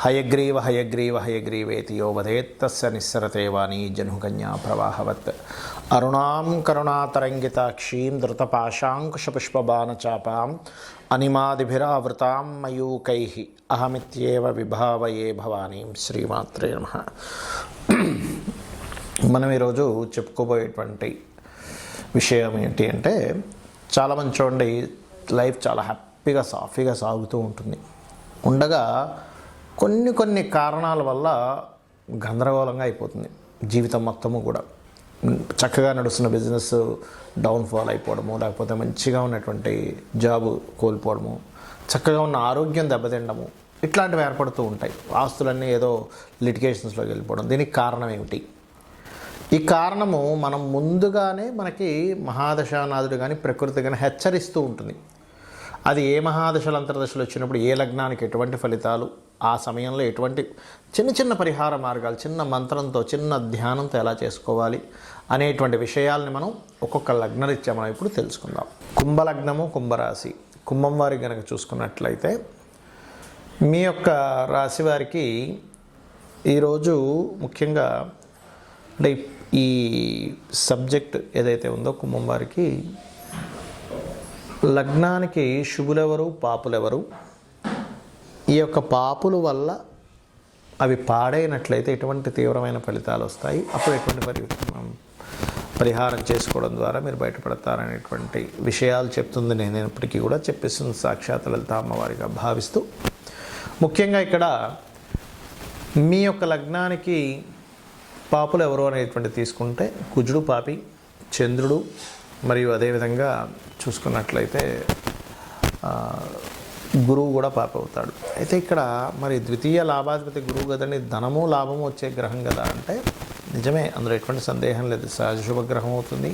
హయగ్రీవ హయగ్రీవ హయగ్రీవేతి యో వదేత్తస్య నిస్సరతే వాణీ జనుకన్యా ప్రవాహవత్. అరుణాం కరుణాతరంగితాక్షీం ధృతపాశాంకుశపుష్పబాణచాపాం అనిమాదిభిరావృతాం మయూకై అహమిత్యేవ విభావయే భవానీం శ్రీమాత్రే నమ. మనం ఈరోజు చెప్పుకోబోయేటువంటి విషయం ఏంటి అంటే చాలామంది చూడండి లైఫ్ చాలా హ్యాపీగా సాఫీగా సాగుతూ ఉంటుంది. ఉండగా కొన్ని కొన్ని కారణాల వల్ల గందరగోళంగా అయిపోతుంది జీవితం మొత్తము కూడా. చక్కగా నడుస్తున్న బిజినెస్ డౌన్ఫాల్ అయిపోవడము లేకపోతే మంచిగా ఉన్నటువంటి జాబు కోల్పోవడము చక్కగా ఉన్న ఆరోగ్యం దెబ్బతిండము ఇట్లాంటివి ఏర్పడుతూ ఉంటాయి. ఆస్తులన్నీ ఏదో లిటిగేషన్స్లోకి వెళ్ళిపోవడం దీనికి కారణం ఏమిటి? ఈ కారణము మనం ముందుగానే మనకి మహాదశానాథుడు కానీ ప్రకృతి కానీ హెచ్చరిస్తూ ఉంటుంది. అది ఏ మహాదశలు అంతర్దశలు వచ్చినప్పుడు ఏ లగ్నానికి ఎటువంటి ఫలితాలు ఆ సమయంలో ఎటువంటి చిన్న చిన్న పరిహార మార్గాలు చిన్న మంత్రంతో చిన్న ధ్యానంతో ఎలా చేసుకోవాలి అనేటువంటి విషయాల్ని మనం ఒక్కొక్క లగ్నరీత్యా మనం ఇప్పుడు తెలుసుకుందాం. కుంభలగ్నము కుంభరాశి. కుంభం వారి కనుక చూసుకున్నట్లయితే మీ యొక్క రాశి వారికి ఈరోజు ముఖ్యంగా అంటే ఈ సబ్జెక్ట్ ఏదైతే ఉందో కుంభం వారికి లగ్నానికి శుభులెవరు పాపులెవరు? ఈ యొక్క పాపుల వల్ల అవి పాడైనట్లయితే ఎటువంటి తీవ్రమైన ఫలితాలు వస్తాయి. అప్పుడు ఎటువంటి పరి పరిహారం చేసుకోవడం ద్వారా మీరు బయటపడతారనేటువంటి విషయాలు చెప్తుంది. నేను ఇప్పటికీ కూడా చెప్పిస్తుంది సాక్షాత్ లలిత అమ్మవారిగా భావిస్తూ. ముఖ్యంగా ఇక్కడ మీ యొక్క లగ్నానికి పాపులు ఎవరు అనేటువంటి తీసుకుంటే కుజుడు పాపి చంద్రుడు మరియు అదేవిధంగా చూసుకున్నట్లయితే గురువు కూడా పాప అవుతాడు అయితే ఇక్కడ మరి ద్వితీయ లాభాధిపతి గురువు కదండి ధనము లాభము వచ్చే గ్రహం కదా అంటే నిజమే అందులో ఎటువంటి సందేహం లేదు సహజ శుభగ్రహం అవుతుంది.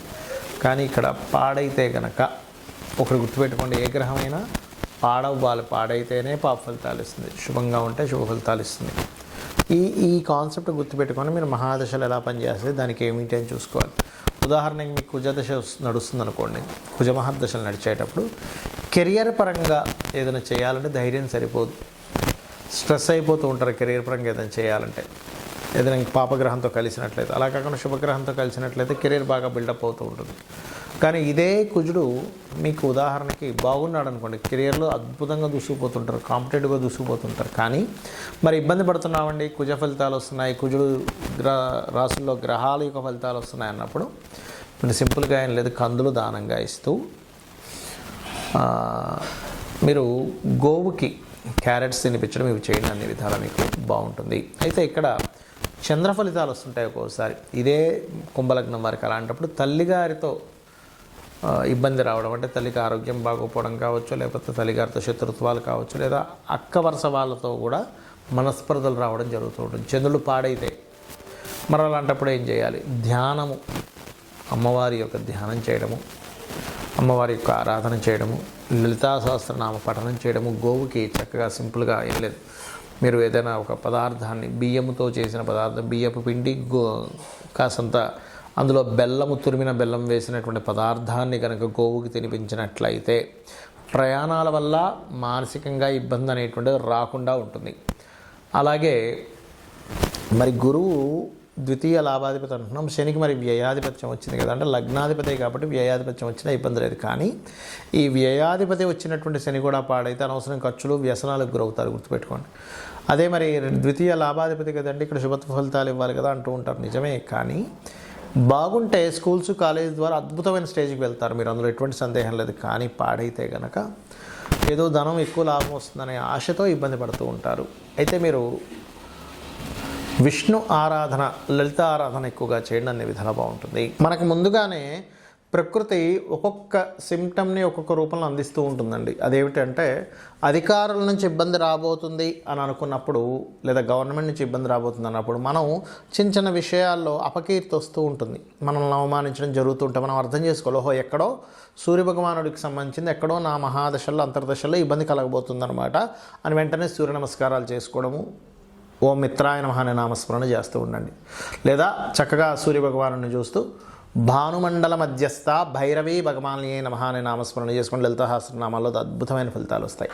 కానీ ఇక్కడ పాడైతే గనక ఒకరు గుర్తుపెట్టుకోండి ఏ గ్రహమైనా పాడవ్వాలి పాడైతేనే పాప ఫలితాలు ఇస్తుంది. శుభంగా ఉంటే శుభ ఫలితాలు ఇస్తుంది. ఈ ఈ కాన్సెప్ట్ గుర్తుపెట్టుకొని మీరు మహాదశలు ఎలా పనిచేస్తే దానికి ఏమిటి అని చూసుకోవాలి. ఉదాహరణకి మీకు కుజదశ నడుస్తుంది అనుకోండి కుజ మహాదశలు నడిచేటప్పుడు కెరియర్ పరంగా ఏదైనా చేయాలంటే ధైర్యం సరిపోదు. స్ట్రెస్ అయిపోతూ ఉంటారు కెరీర్ పరంగా ఏదైనా చేయాలంటే. ఏదైనా ఇంక పాపగ్రహంతో కలిసినట్లయితే అలా కాకుండా శుభగ్రహంతో కలిసినట్లయితే కెరీర్ బాగా బిల్డప్ అవుతూ ఉంటుంది. కానీ ఇదే కుజుడు మీకు ఉదాహరణకి బాగున్నాడు అనుకోండి కెరియర్లో అద్భుతంగా దూసుకుపోతుంటారు కాంపిటేటివ్గా దూసుకుపోతుంటారు. కానీ మరి ఇబ్బంది పడుతున్నామండి కుజ ఫలితాలు వస్తున్నాయి కుజుడు గ్రహ రాసుల్లో గ్రహాల యొక్క ఫలితాలు వస్తున్నాయి అన్నప్పుడు మీరు సింపుల్గా ఏం లేదు కందులు దానంగా ఇస్తూ మీరు గోవుకి క్యారెట్స్ తినిపించడం ఇవి చేయండి అన్ని విధాలా మీకు బాగుంటుంది. అయితే ఇక్కడ చంద్ర ఫలితాలు వస్తుంటాయి ఒక్కోసారి. ఇదే కుంభలగ్నం వారికి అలాంటప్పుడు తల్లిగారితో ఇబ్బంది రావడం అంటే తల్లికి ఆరోగ్యం బాగోపోవడం కావచ్చు లేకపోతే తల్లిగారితో శత్రుత్వాలు కావచ్చు లేదా అక్క వరుస వాళ్ళతో కూడా మనస్పర్ధలు రావడం జరుగుతూ ఉంటుంది. చంద్రుడు పాడైతే మరి అలాంటప్పుడు ఏం చేయాలి? ధ్యానము అమ్మవారి యొక్క ధ్యానం చేయడము అమ్మవారి యొక్క ఆరాధన చేయడము లలితా సహస్రనామ పఠనం చేయడము గోవుకి చక్కగా సింపుల్గా ఏం లేదు. మీరు ఏదైనా ఒక పదార్థాన్ని బియ్యముతో చేసిన పదార్థం బియ్యపు పిండి గో కాసంత అందులో బెల్లము తురిమిన బెల్లం వేసినటువంటి పదార్థాన్ని కనుక గోవుకి తినిపించినట్లయితే ప్రయాణాల వల్ల మానసికంగా ఇబ్బంది అనేటువంటిది రాకుండా ఉంటుంది. అలాగే మరి గురువు ద్వితీయ లాభాధిపతి అంటున్నాం శనికి మరి వ్యయాధిపత్యం వచ్చింది కదా అంటే లగ్నాధిపతి కాబట్టి వ్యయాధిపత్యం వచ్చినా ఇబ్బంది లేదు. కానీ ఈ వ్యయాధిపతి వచ్చినటువంటి శని కూడా పాడైతే అనవసరం ఖర్చులు వ్యసనాలకు గురవుతారు గుర్తుపెట్టుకోండి. అదే మరి ద్వితీయ లాభాధిపతి కదండి ఇక్కడ శుభత్వ ఫలితాలు ఇవ్వాలి కదా అంటూ ఉంటారు నిజమే. కానీ బాగుంటే స్కూల్స్ కాలేజ్ ద్వారా అద్భుతమైన స్టేజ్కి వెళ్తారు. మీరు అందులో ఎటువంటి సందేహం లేదు. కానీ పాడైతే గనక ఏదో ధనం ఎక్కువ లాభం వస్తుందనే ఆశతో ఇబ్బంది పడుతూ ఉంటారు. అయితే మీరు విష్ణు ఆరాధన లలిత ఆరాధన ఎక్కువగా చేయండి అనే విధానం బాగుంటుంది. మనకు ముందుగానే ప్రకృతి ఒక్కొక్క సిమ్టమ్ని ఒక్కొక్క రూపంలో అందిస్తూ ఉంటుందండి. అదేమిటంటే అధికారుల నుంచి ఇబ్బంది రాబోతుంది అని అనుకున్నప్పుడు లేదా గవర్నమెంట్ నుంచి ఇబ్బంది రాబోతుంది అన్నప్పుడు మనం చిన్న చిన్న విషయాల్లో అపకీర్తి వస్తూ ఉంటుంది. మనల్ని అవమానించడం జరుగుతుంటే మనం అర్థం చేసుకోవాలి ఓహో ఎక్కడో సూర్యభగవానుడికి సంబంధించింది ఎక్కడో నా మహాదశల్లో అంతర్దశల్లో ఇబ్బంది కలగబోతుందన్నమాట అని వెంటనే సూర్య నమస్కారాలు చేసుకోవడము ఓం మిత్రాయ నమః అనే నామస్మరణ చేస్తూ ఉండండి. లేదా చక్కగా సూర్యభగవాను చూస్తూ భానుమండల మధ్యస్థ భైరవి భగవాని నమః అనే నామస్మరణ చేసుకుని లలితహాస్త్రనామాల్లో అద్భుతమైన ఫలితాలు వస్తాయి.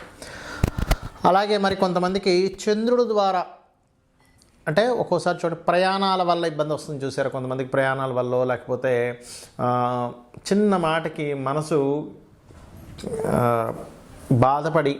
అలాగే మరి కొంతమందికి చంద్రుడు ద్వారా అంటే ఒక్కోసారి చూడండి ప్రయాణాల వల్ల ఇబ్బంది వస్తుంది చూసారు? కొంతమందికి ప్రయాణాల వల్ల లేకపోతే చిన్న మాటకి మనసు బాధపడి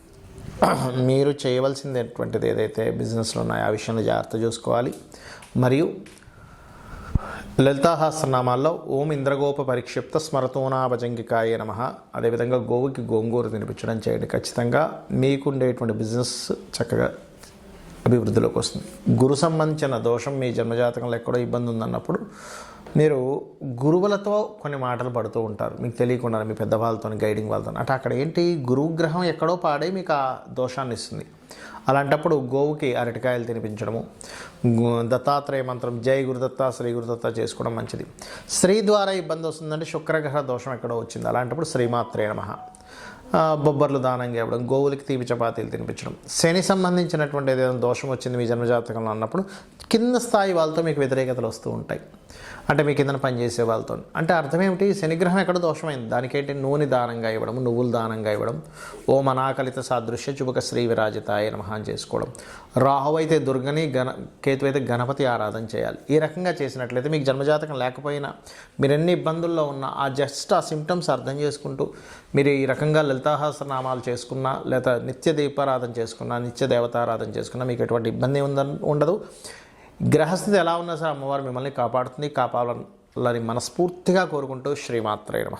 మీరు చేయవలసిందేటువంటిది ఏదైతే బిజినెస్లో ఉన్నాయో ఆ విషయంలో జాగ్రత్త చూసుకోవాలి. మరియు లలితాహాస్త్రనామాల్లో ఓం ఇంద్రగోప పరిక్షిప్త స్మరతోనాభజంగికాయ నమ. అదేవిధంగా గోవుకి గోంగూర తినిపించడం చేయండి. ఖచ్చితంగా మీకుండేటువంటి బిజినెస్ చక్కగా అభివృద్ధిలోకి వస్తుంది. గురు సంబంధించిన దోషం మీ జన్మజాతకంలో ఎక్కడో ఇబ్బంది ఉందన్నప్పుడు మీరు గురువులతో కొన్ని మాటలు పడుతూ ఉంటారు. మీకు తెలియకుండా మీ పెద్దవాళ్ళతో గైడింగ్ వాళ్ళతో అంటే అక్కడ ఏంటి? గురుగ్రహం ఎక్కడో పాడే మీకు ఆ దోషాన్ని ఇస్తుంది. అలాంటప్పుడు గోవుకి అరటికాయలు తినిపించడము దత్తాత్రేయ మంత్రం జై గురుదత్త శ్రీ గురుదత్త చేసుకోవడం మంచిది. స్త్రీ ద్వారా ఇబ్బంది వస్తుందంటే శుక్రగ్రహ దోషం ఎక్కడో వచ్చింది. అలాంటప్పుడు శ్రీమాత్రే నమ. బొబ్బర్లు దానంగా ఇవ్వడం గోవులకి తీపి చపాతీలు తినిపించడం. శని సంబంధించినటువంటి ఏదైనా దోషం వచ్చింది మీ జన్మజాతకంలో అన్నప్పుడు కింద స్థాయి వాళ్ళతో మీకు వ్యతిరేకతలు వస్తూ ఉంటాయి. అంటే మీ కిందన పనిచేసే వాళ్ళతో. అంటే అర్థం ఏమిటి? శనిగ్రహం ఎక్కడ దోషమైంది? దానికేంటి? నూనె దానంగా ఇవ్వడం నువ్వులు దానంగా ఇవ్వడం. ఓ మనాకలిత సాదృశ్య చుబుక శ్రీ విరాజితాయ నమహాన్ చేసుకోవడం. రాహు అయితే దుర్గని గణ కేతు అయితే గణపతి ఆరాధన చేయాలి. ఈ రకంగా చేసినట్లయితే మీకు జన్మజాతకం లేకపోయినా మీరు ఎన్ని ఇబ్బందుల్లో ఉన్నా ఆ జస్ట్ ఆ సిమ్టమ్స్ అర్థం చేసుకుంటూ మీరు ఈ రకంగా లలితాహాసనామాలు చేసుకున్నా లేదా నిత్య దీపారాధన చేసుకున్నా నిత్య దేవతారాధన చేసుకున్నా మీకు ఎటువంటి ఇబ్బంది ఉందని ఉండదు. గ్రహస్థితి ఎలా ఉన్నా సరే అమ్మవారు మిమ్మల్ని కాపాడుతుంది కాపాడాలని మనస్ఫూర్తిగా కోరుకుంటూ శ్రీమాత్రే నమ.